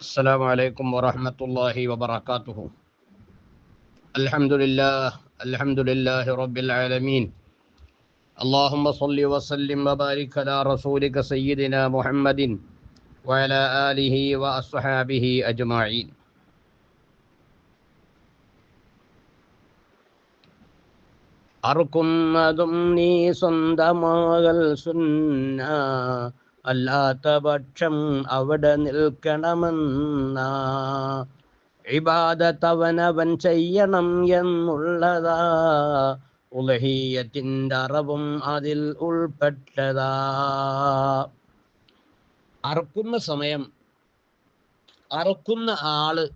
السلام عليكم ورحمة الله وبركاته الحمد لله الحمد لله رب العالمين اللهم صل وسلم وبارك على رسولك سيدنا محمد وعلى آله وأصحابه أجمعين അറുക്കുന്നതും നീ സ്വന്തമാകൽ സുന്ന അല്ലാത്ത പക്ഷം അവിടെ നിൽക്കണമെന്ന. ഇബാദത്തവനവൻ ചെയ്യണം എന്നുള്ളതാ. ഉലഹീയത്തിന്റെ അറവും അതിൽ ഉൾപ്പെട്ടതാ. അറുക്കുന്ന സമയം അറുക്കുന്ന ആൾ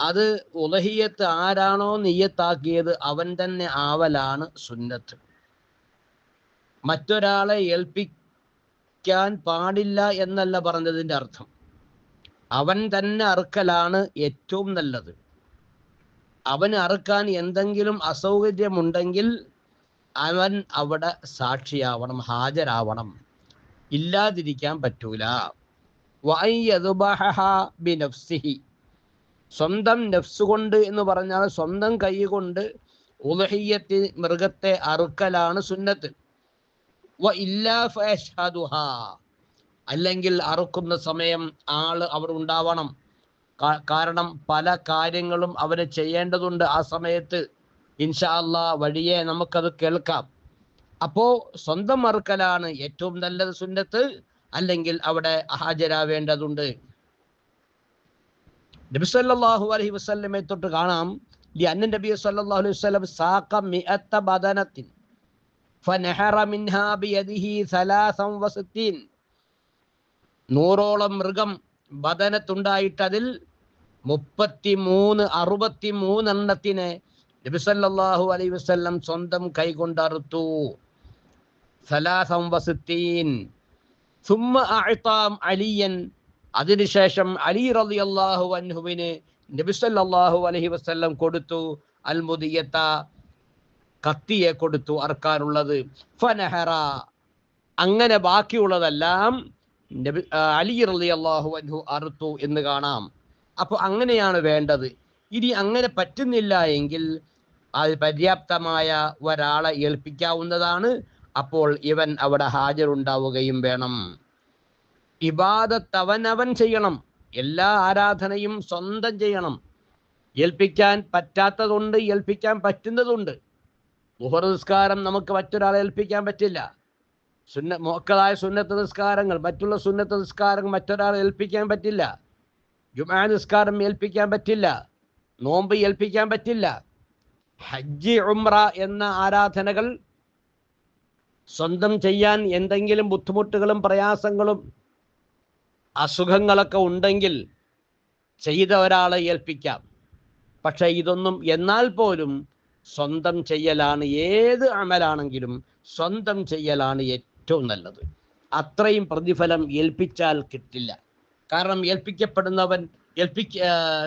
അത് ഉലഹിയത്ത് ആരാണോ നിയ്യത്താക്കിയത് അവൻ തന്നെ ആവലാണ് സുന്നത്ത്. മറ്റൊരാളെ ഏൽപ്പിക്കാൻ പാടില്ല എന്നല്ല പറഞ്ഞതിന്റെ അർത്ഥം. അവൻ തന്നെ അറുക്കലാണ് ഏറ്റവും നല്ലത്. അവന് അറുക്കാൻ എന്തെങ്കിലും അസൗകര്യമുണ്ടെങ്കിൽ അവൻ അവിടെ സാക്ഷിയാവണം ഹാജരാവണം. ഇല്ലാതിരിക്കാൻ പറ്റൂല. ബിനഫ്സിഹി. സ്വന്തം നഫ്സ് കൊണ്ട് എന്ന് പറഞ്ഞാൽ സ്വന്തം കൈ കൊണ്ട് ഉലഹിയത്തി മൃഗത്തെ അറുക്കലാണ് സുന്നത്ത്. അല്ലെങ്കിൽ അറുക്കുന്ന സമയം ആൾ അവർ ഉണ്ടാവണം. കാരണം പല കാര്യങ്ങളും അവന് ചെയ്യേണ്ടതുണ്ട് ആ സമയത്ത്. ഇൻഷാ അള്ളാ വഴിയെ നമുക്കത് കേൾക്കാം. അപ്പോ സ്വന്തം മറുക്കലാണ് ഏറ്റവും നല്ലത് സുന്നത്ത് അല്ലെങ്കിൽ അവിടെ ഹാജരാവേണ്ടതുണ്ട്. നബി സല്ലല്ലാഹു അലൈഹി തൊട്ട് കാണാം. ലി അന്ന നബി സല്ലല്ലാഹു അലൈഹി വസല്ലം സാഖ മിഅത്ത ബദനത്തിൻ. നൂറോളം മൃഗം ബദനത്തുണ്ടായിട്ടതിൽ മുപ്പത്തി മൂന്ന് അറുപത്തി മൂന്നെണ്ണത്തിനെ നബി സല്ലല്ലാഹു അലൈഹി വസല്ലം സ്വന്തം കൈകൊണ്ട് അറുത്തു സലാസം വസിത്തീൻ. സുമ്മ അഅ്താം അലിയൻ. അതിനുശേഷം അലി റലി അള്ളാഹു അൻഹുവിന് നബിസല്ലാഹു അലഹി വസ്ല്ലം കൊടുത്തു. അൽമുദിയത്ത കത്തിയെ കൊടുത്തു അറക്കാനുള്ളത്. ഫനഹറ. അങ്ങനെ ബാക്കിയുള്ളതെല്ലാം അലി റലി അള്ളാഹു അൻഹു അറുത്തു എന്ന് കാണാം. അപ്പോൾ അങ്ങനെയാണ് വേണ്ടത്. ഇനി അങ്ങനെ പറ്റുന്നില്ല എങ്കിൽ അത് പര്യാപ്തമായ ഒരാളെ ഏൽപ്പിക്കാവുന്നതാണ്. അപ്പോൾ ഇവൻ അവിടെ ഹാജരുണ്ടാവുകയും വേണം. ഇബാദത്ത് അവനവൻ ചെയ്യണം. എല്ലാ ആരാധനയും സ്വന്തം ചെയ്യണം. ഏൽപ്പിക്കാൻ പറ്റാത്തതുണ്ട് ഏൽപ്പിക്കാൻ പറ്റുന്നതുണ്ട്. മുഹർ നിസ്കാരം നമുക്ക് മറ്റൊരാളെ ഏൽപ്പിക്കാൻ പറ്റില്ല. സുന്ന മോക്കളായ സുന്നത്ത് നിസ്കാരങ്ങൾ മറ്റുള്ള സുന്നത്ത് നിസ്കാരങ്ങൾ മറ്റൊരാളെ ഏൽപ്പിക്കാൻ പറ്റില്ല. ജുമാ നിസ്കാരം ഏൽപ്പിക്കാൻ പറ്റില്ല. നോമ്പ് ഏൽപ്പിക്കാൻ പറ്റില്ല. ഹജ്ജി ഉംറ എന്ന ആരാധനകൾ സ്വന്തം ചെയ്യാൻ എന്തെങ്കിലും ബുദ്ധിമുട്ടുകളും പ്രയാസങ്ങളും അസുഖങ്ങളൊക്കെ ഉണ്ടെങ്കിൽ ചെയ്ത ഒരാളെ ഏൽപ്പിക്കാം. പക്ഷെ ഇതൊന്നും എന്നാൽ പോലും സ്വന്തം ചെയ്യലാണ് ഏത് അമലാണെങ്കിലും സ്വന്തം ചെയ്യലാണ് ഏറ്റവും നല്ലത്. അത്രയും പ്രതിഫലം ഏൽപ്പിച്ചാൽ കിട്ടില്ല. കാരണം ഏൽപ്പിക്കപ്പെടുന്നവൻ ഏൽപ്പിക്ക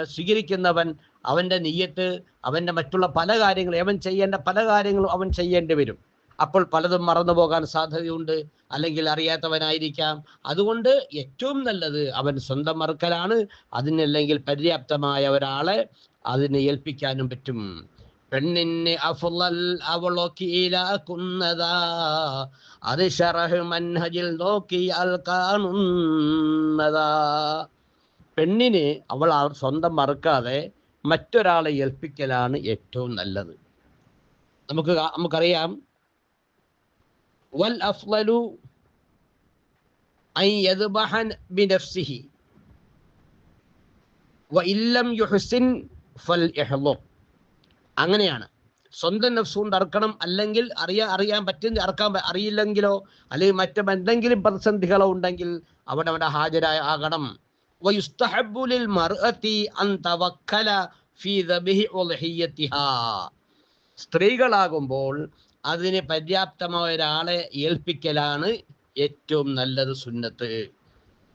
സ്വീകരിക്കുന്നവൻ അവന്റെ നെയ്യത്ത് അവന്റെ മറ്റുള്ള പല കാര്യങ്ങളും അവൻ ചെയ്യേണ്ട പല കാര്യങ്ങളും അവൻ ചെയ്യേണ്ടി വരും. അപ്പോൾ പലതും മറന്നു പോകാൻ സാധ്യതയുണ്ട്. അല്ലെങ്കിൽ അറിയാത്തവനായിരിക്കാം. അതുകൊണ്ട് ഏറ്റവും നല്ലത് അവൻ സ്വന്തം മറക്കലാണ്. അതിനല്ലെങ്കിൽ പര്യാപ്തമായ ഒരാളെ അതിനെ ഏൽപ്പിക്കാനും പറ്റും. പെണ്ണിന് അഫുൽ അവളൊക്കീലാക്കുന്നതാ അത് ഷറഹ് മൻഹജിൽ നോക്കിയാൽ കാണുന്നതാ പെണ്ണിന് അവൾ സ്വന്തം മറക്കാതെ മറ്റൊരാളെ ഏൽപ്പിക്കലാണ് ഏറ്റവും നല്ലത് നമുക്ക് നമുക്കറിയാം والأفضل أن يذبح بنفسه وإن لم يحسن فالإحضر അങ്ങനെയാണ്. സ്വന്തം നഫ്സുകൊണ്ട് അറക്കണം അല്ലെങ്കിൽ അറിയാ അറിയാൻ പറ്റുന്ന അറക്കാൻ അറിയില്ലെങ്കിലോ അല്ലെങ്കിൽ മറ്റും എന്തെങ്കിലും പ്രതിസന്ധികളോ ഉണ്ടെങ്കിൽ അവിടെ അവിടെ ഹാജരായ ആകണം. സ്ത്രീകളാകുമ്പോൾ അതിന് പര്യാപ്തമായ ഒരാളെ ഏൽപ്പിക്കലാണ് ഏറ്റവും നല്ലത് സുന്നത്ത്.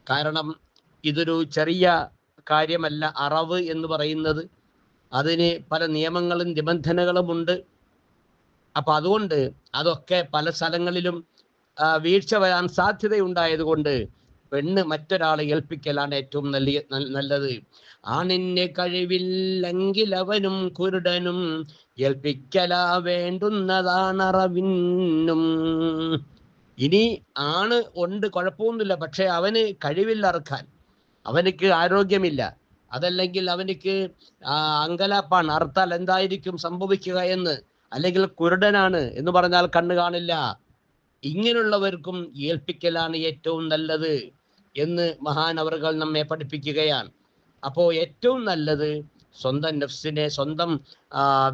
കാരണം ഇതൊരു ചെറിയ കാര്യമല്ല അറവ് എന്ന് പറയുന്നത് അതിന് പല നിയമങ്ങളും നിബന്ധനകളും ഉണ്ട്. അപ്പം അതുകൊണ്ട് അതൊക്കെ പല സ്ഥലങ്ങളിലും വീഴ്ച വരാൻ സാധ്യതയുണ്ടായതുകൊണ്ട് പെണ്ണ് മറ്റൊരാളെ ഏൽപ്പിക്കലാണ് ഏറ്റവും നല്ല നല്ലത്. ആണിന് കഴിവില്ലെങ്കിൽ അവനും കുരുടനും ഏൽപ്പിക്കലാ വേണ്ടുന്നതാണ് അറവിനും. ഇനി ആണ് ഉണ്ട് കുഴപ്പമൊന്നുമില്ല. പക്ഷെ അവന് കഴിവില്ല അറുക്കാൻ അവനിക്ക് ആരോഗ്യമില്ല. അതല്ലെങ്കിൽ അവനിക്ക് ആ, അങ്കലാപ്പാണ് അർത്താൽ എന്തായിരിക്കും സംഭവിക്കുക എന്ന് അല്ലെങ്കിൽ കുരുടനാണ് എന്ന് പറഞ്ഞാൽ കണ്ണ് കാണില്ല. ഇങ്ങനെയുള്ളവർക്കും ഏൽപ്പിക്കലാണ് ഏറ്റവും നല്ലത് എന്ന് മഹാനവറുകൾ നമ്മെ പഠിപ്പിക്കുകയാണ്. അപ്പോൾ ഏറ്റവും നല്ലത് സ്വന്തം നഫ്സിനെ സ്വന്തം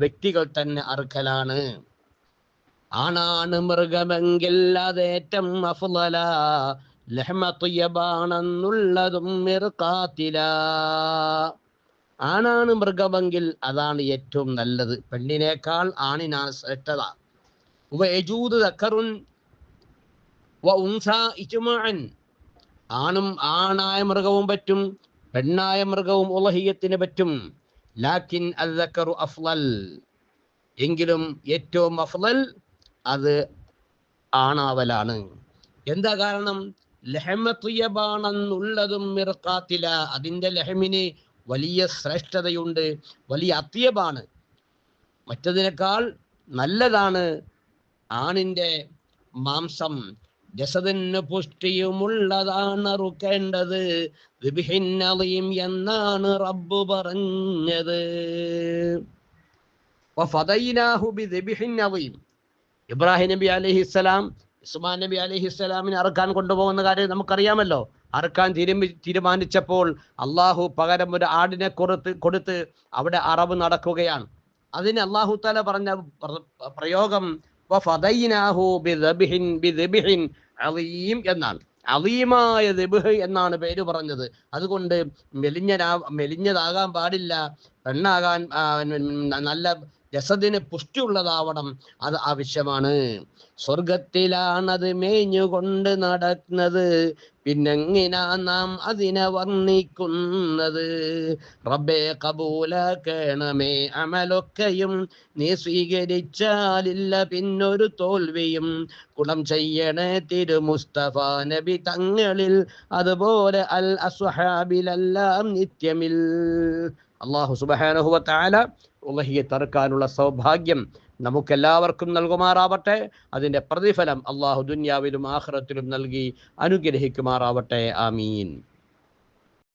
വ്യക്തികൾ തന്നെ അറുക്കലാണ്. ആണാണ് മൃഗമെങ്കിൽ അതേറ്റം അഫ്ളല ലഹ്മ തുയ്യബാണെന്നുള്ളതും മിർക്കാത്തില ആണാണ് മൃഗമെങ്കിൽ അതാണ് ഏറ്റവും നല്ലത്. പെണ്ണിനേക്കാൾ ആണിനാണ് ശ്രേഷ്ഠത. വയജൂദ് ദക്കറുൻ വ ഉൻസ ഇജ്മഅൻ. ആണും ആണായ മൃഗവും പറ്റും പെണ്ണായ മൃഗവും ഉലഹിയത്തിന് പറ്റും. ലാക്കിൻ അദ്ദക്കറു അഫ്ളൽ എങ്കിലും ഏറ്റവും അഫ്ലൽ അത് ആണാവലാണ്. എന്താ കാരണം? ലഹമത്തുയബാണെന്നുള്ളതും മിർക്കാത്തില അതിന്റെ ലഹമിന് വലിയ ശ്രേഷ്ഠതയുണ്ട്. വലിയ അത്യബാണ്. മറ്റതിനേക്കാൾ നല്ലതാണ് ആണിന്റെ മാംസം. ജസദിന് പുഷ്ടിയുമുള്ളതാണ് അറുക്കേണ്ടത് ദിബിഹിന്നളിയും എന്നാണ് റബ്ബ് പറഞ്ഞത്. ഇബ്രാഹിം നബി അലഹിസ്സലാം ഇസ്മാൻ നബി അലൈഹി അലഹിസ്സലാമിനെ അറുക്കാൻ കൊണ്ടുപോകുന്ന കാര്യം നമുക്കറിയാമല്ലോ. അറുക്കാൻ തീരുമി തീരുമാനിച്ചപ്പോൾ അള്ളാഹു പകരം ഒരു ആടിനെ കൊടുത്ത് കൊടുത്ത് അവിടെ അറവ് നടക്കുകയാണ്. അതിന് അള്ളാഹു താല പറഞ്ഞ പ്ര- പ്രയോഗം എന്നാണ്. അലീമായ ദബിഹ് എന്നാണ് പേര് പറഞ്ഞത്. അതുകൊണ്ട് മെലിഞ്ഞ മെലിഞ്ഞതാകാൻ പാടില്ല. പെണ്ണാകാൻ നല്ല ജസദിന് പുഷ്ടിയുള്ളതാവണം. അത് ആവശ്യമാണ്. സ്വർഗത്തിലാണത് മേഞ്ഞുകൊണ്ട് നടക്കുന്നത്. പിന്നെങ്ങിനാ നാം അതിനെ വർണിക്കുന്നത്? റബ്ബേ കബൂലാക്കണമേ അമലൊക്കെയും നീ സ്വീകരിച്ചാലില്ല പിന്നൊരു തോൽവിയും. കുളം ചെയ്യണേ തിരു മുസ്തഫ നബി തങ്ങളിൽ അതുപോലെ അൽ അസ്വഹാബിലെല്ലാം നിത്യമിൽ. അള്ളാഹു സുബഹാനഹുവ താല ഉലഹിയെ തറുക്കാനുള്ള സൗഭാഗ്യം നമുക്കെല്ലാവർക്കും നൽകുമാറാവട്ടെ. അതിന്റെ പ്രതിഫലം അള്ളാഹു ദുന്യാവിലും ആഹ്റത്തിലും നൽകി അനുഗ്രഹിക്കുമാറാവട്ടെ. ആമീൻ.